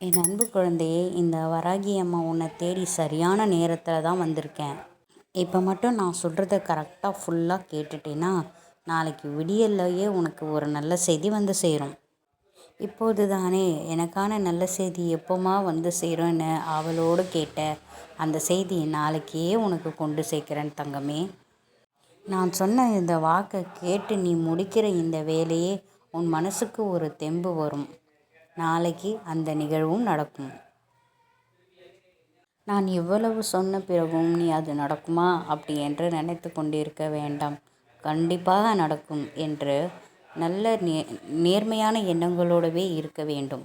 என் அன்பு குழந்தையே இந்த வராகி அம்மா உன்னை தேடி சரியான நேரத்தில் தான் வந்திருக்கேன். இப்போ மட்டும் நான் சொல்கிறத கரெக்டாக ஃபுல்லாக கேட்டுட்டேன்னா நாளைக்கு விடியல்லையே உனக்கு ஒரு நல்ல செய்தி வந்து சேரும். இப்போது தானே எனக்கான நல்ல செய்தி எப்போமா வந்து சேரும்னு அவளோடு கேட்ட அந்த செய்தி நாளைக்கே உனக்கு கொண்டு சேர்க்குறேன் தங்கமே. நான் சொன்ன இந்த வாக்கை கேட்டு நீ முடிக்கிற இந்த வேலையே உன் மனசுக்கு ஒரு தெம்பு வரும். நாளைக்கு அந்த நிகழ்வும் நடக்கும். நான் இவ்வளவு சொன்ன பிறகும் நீ அது நடக்குமா? அப்படி என்று நினைத்து கொண்டிருக்க வேண்டாம். கண்டிப்பாக நடக்கும் என்று நல்ல நே நேர்மையான எண்ணங்களோடவே இருக்க வேண்டும்.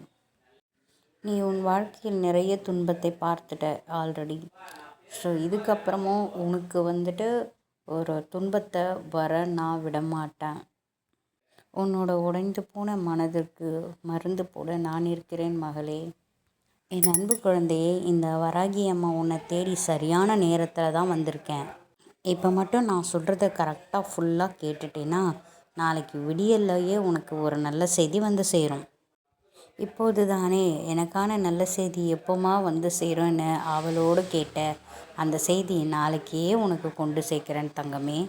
நீ உன் வாழ்க்கையில் நிறைய துன்பத்தை பார்த்துட்ட ஆல்ரெடி ஸோ இதுக்கப்புறமும் உனக்கு வந்துட்டு ஒரு துன்பத்தை வர நான் விட மாட்டேன் உன்னோட உடைந்து போன மனதிற்கு மருந்து போட நான் இருக்கிறேன் மகளே. என் அன்பு குழந்தையே இந்த வராகி அம்மா உன்னை தேடி சரியான நேரத்தில் தான் வந்திருக்கேன். இப்போ மட்டும் நான் சொல்கிறத கரெக்டாக ஃபுல்லாக கேட்டுட்டேன்னா நாளைக்கு விடியல்லையே உனக்கு ஒரு நல்ல செய்தி வந்து சேரும். இப்போது தானே எனக்கான நல்ல செய்தி எப்போமா வந்து சேரும்னு அவளோடு கேட்ட அந்த செய்தி நாளைக்கே உனக்கு கொண்டு சேர்க்குறேன் தங்கமே.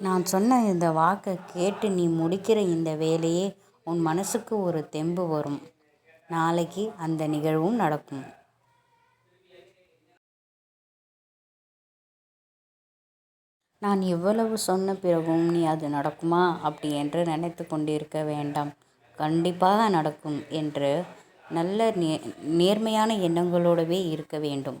நான் சொன்ன இந்த வாக்கை கேட்டு நீ முடிக்கிற இந்த வேலையே உன் மனசுக்கு ஒரு தெம்பு வரும். நாளைக்கு அந்த நிகழ்வும் நடக்கும். நான் எவ்வளவு சொன்ன பிறகும் நீ அது நடக்குமா? அப்படி என்று நினைத்து கொண்டிருக்க வேண்டாம். கண்டிப்பாக நடக்கும் என்று நல்ல நே நேர்மையான எண்ணங்களோடவே இருக்க வேண்டும்.